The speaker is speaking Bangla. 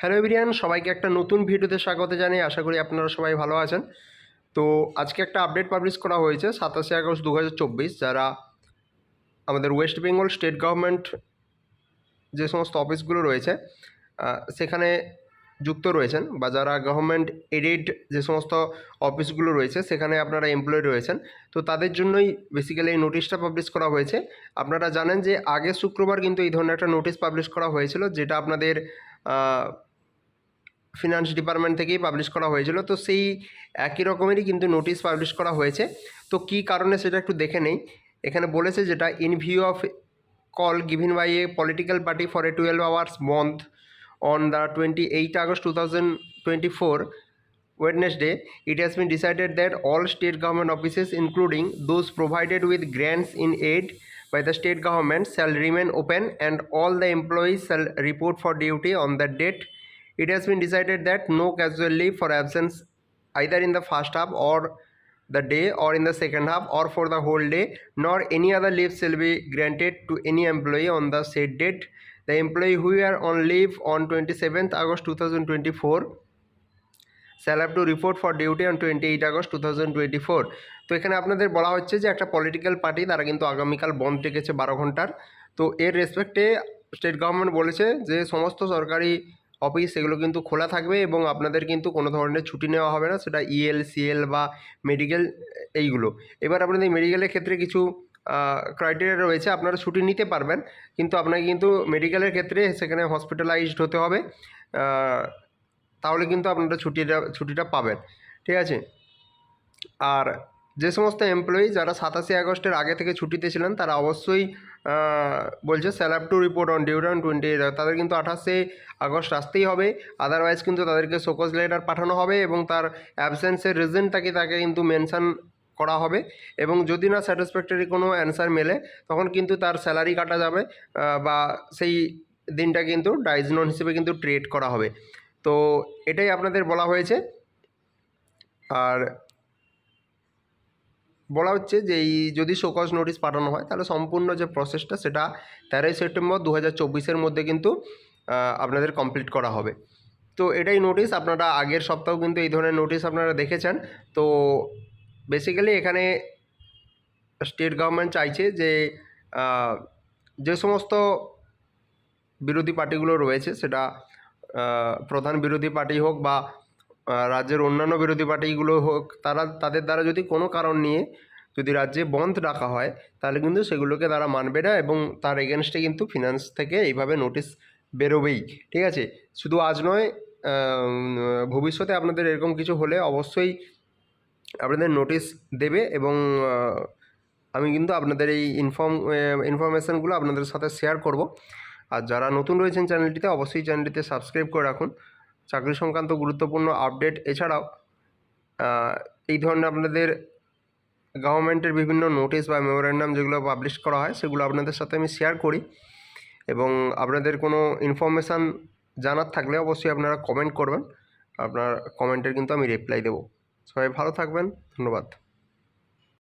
হ্যালো এভরিয়ান, সবাইকে একটা নতুন ভিডিওতে স্বাগত জানাই আশা করি আপনারা সবাই ভালো আছেন। তো আজকে একটা আপডেট পাবলিশ করা হয়েছে সাতাশে আগস্ট দু হাজার চব্বিশ, যারা আমাদের ওয়েস্ট বেঙ্গল স্টেট গভর্নমেন্ট যে সমস্ত অফিসগুলো রয়েছে সেখানে যুক্ত রয়েছেন বা যারা গভর্নমেন্ট এডেড যে সমস্ত অফিসগুলো রয়েছে, সেখানে আপনারা এমপ্লয় রয়েছেন। তো তাদের জন্যই বেসিক্যালি এই নোটিশটা পাবলিশ করা হয়েছে। আপনারা জানেন যে আগের শুক্রবার কিন্তু এই ধরনের একটা নোটিশ পাবলিশ করা হয়েছিল, যেটা আপনাদের ফিনান্স ডিপার্টমেন্ট থেকেই পাবলিশ করা হয়েছিল। তো সেই একই রকমেরই কিন্তু নোটিশ পাবলিশ করা হয়েছে। তো কি কারণে সেটা একটু দেখে নেই। এখানে বলেছে যেটা in view of call given by a political party for a twelve hours bandh on the twenty eight August two thousand twenty four Wednesday it has been decided that all state government offices including those provided with grants in aid by the state government shall remain open and all the employees shall report for duty on the date It has been decided that no casual leave for absence either in the first half or the day or in the second half or for the whole day, nor any other leave shall be granted to any employee on the said date. The employee who are on leave on 27th August 2024 shall have to report for duty on twenty eight August two thousand twenty four তো এখানে আপনাদের বলা হচ্ছে যে একটা পলিটিক্যাল পার্টি তারা কিন্তু আগামীকাল বন্ধ রেখেছে বারো ঘণ্টার তো এর রেসপেক্টে স্টেট গভর্নমেন্ট বলেছে যে সমস্ত সরকারি অফিস সেগুলো কিন্তু খোলা থাকবে এবং আপনাদের কিন্তু কোনো ধরনের ছুটি নেওয়া হবে না, সেটা E ইএল সিএল বা মেডিকেল এইগুলো। এবার আপনাদের মেডিকেলের ক্ষেত্রে কিছু ক্রাইটেরিয়া রয়েছে, আপনারা ছুটি নিতে পারবেন, কিন্তু আপনাকে কিন্তু মেডিকেলের ক্ষেত্রে সেখানে হসপিটালাইজড হতে হবে তাহলে কিন্তু আপনারা ছুটিটা ছুটিটা পাবেন, ঠিক আছে? আর যে সমস্ত এমপ্লয়ি যারা সাতাশে আগস্টের আগে থেকে ছুটিতে ছিলেন, তারা অবশ্যই বলছে shall have to report on duty on twenty eight তাদের কিন্তু আঠাশে আগস্ট আসতেই হবে। আদারওয়াইজ কিন্তু তাদেরকে শোকজ লেটার পাঠানো হবে এবং তার অ্যাবসেন্সের রিজনটাকে তাকে কিন্তু মেনশান করা হবে। এবং যদি না স্যাটিসফ্যাক্টরি কোনো অ্যান্সার মেলে, তখন কিন্তু তার স্যালারি কাটা যাবে বা সেই দিনটা কিন্তু ডাইজনন হিসেবে কিন্তু ট্রিট করা হবে। তো এটাই আপনাদের বলা হয়েছে। আর বলা হচ্ছে যে এই যদি শোকজ নোটিশ পাঠানো হয়, তাহলে সম্পূর্ণ যে প্রসেসটা সেটা তেরোই সেপ্টেম্বর দু হাজার চব্বিশের মধ্যে কিন্তু আপনাদের কমপ্লিট করা হবে। তো এটাই নোটিশ আপনারা আগের সপ্তাহেও কিন্তু এই ধরনের নোটিশ আপনারা দেখেছেন। তো বেসিক্যালি এখানে স্টেট গভর্নমেন্ট চাইছে যে যে সমস্ত বিরোধী পার্টিগুলো রয়েছে, সেটা প্রধান বিরোধী পার্টি হোক বা রাজ্যের অন্যান্য বিরোধী পার্টিগুলো হোক, তারা, তাদের দ্বারা যদি কোনো কারণ নিয়ে যদি রাজ্যে বন্ধ ডাকা হয়, তাহলে কিন্তু সেগুলোকে তারা মানবে না এবং তার এগেনস্টে কিন্তু ফিনান্স থেকে এইভাবে নোটিশ বেরোবেই। ঠিক আছে? শুধু আজ নয় ভবিষ্যতে আপনাদের এরকম কিছু হলে অবশ্যই আপনাদের নোটিশ দেবে এবং আমি কিন্তু আপনাদের এই ইনফর্ম ইনফরমেশানগুলো আপনাদের সাথে শেয়ার করব। আর যারা নতুন রয়েছেন চ্যানেলটিতে অবশ্যই চ্যানেলটিতে সাবস্ক্রাইব করে রাখুন। চাকরি সংক্রান্ত গুরুত্বপূর্ণ আপডেট এছাড়াও এই ধরনের আপনাদের গভর্নমেন্টের বিভিন্ন নোটিশ বা মেমোরেন্ডাম যেগুলো পাবলিশ করা হয়, সেগুলো আপনাদের সাথে আমি শেয়ার করি। এবং আপনাদের কোনো ইনফরমেশান জানার থাকলে অবশ্যই আপনারা কমেন্ট করবেন। আপনার কমেন্টের কিন্তু আমি রিপ্লাই দেবো। সবাই ভালো থাকবেন। ধন্যবাদ।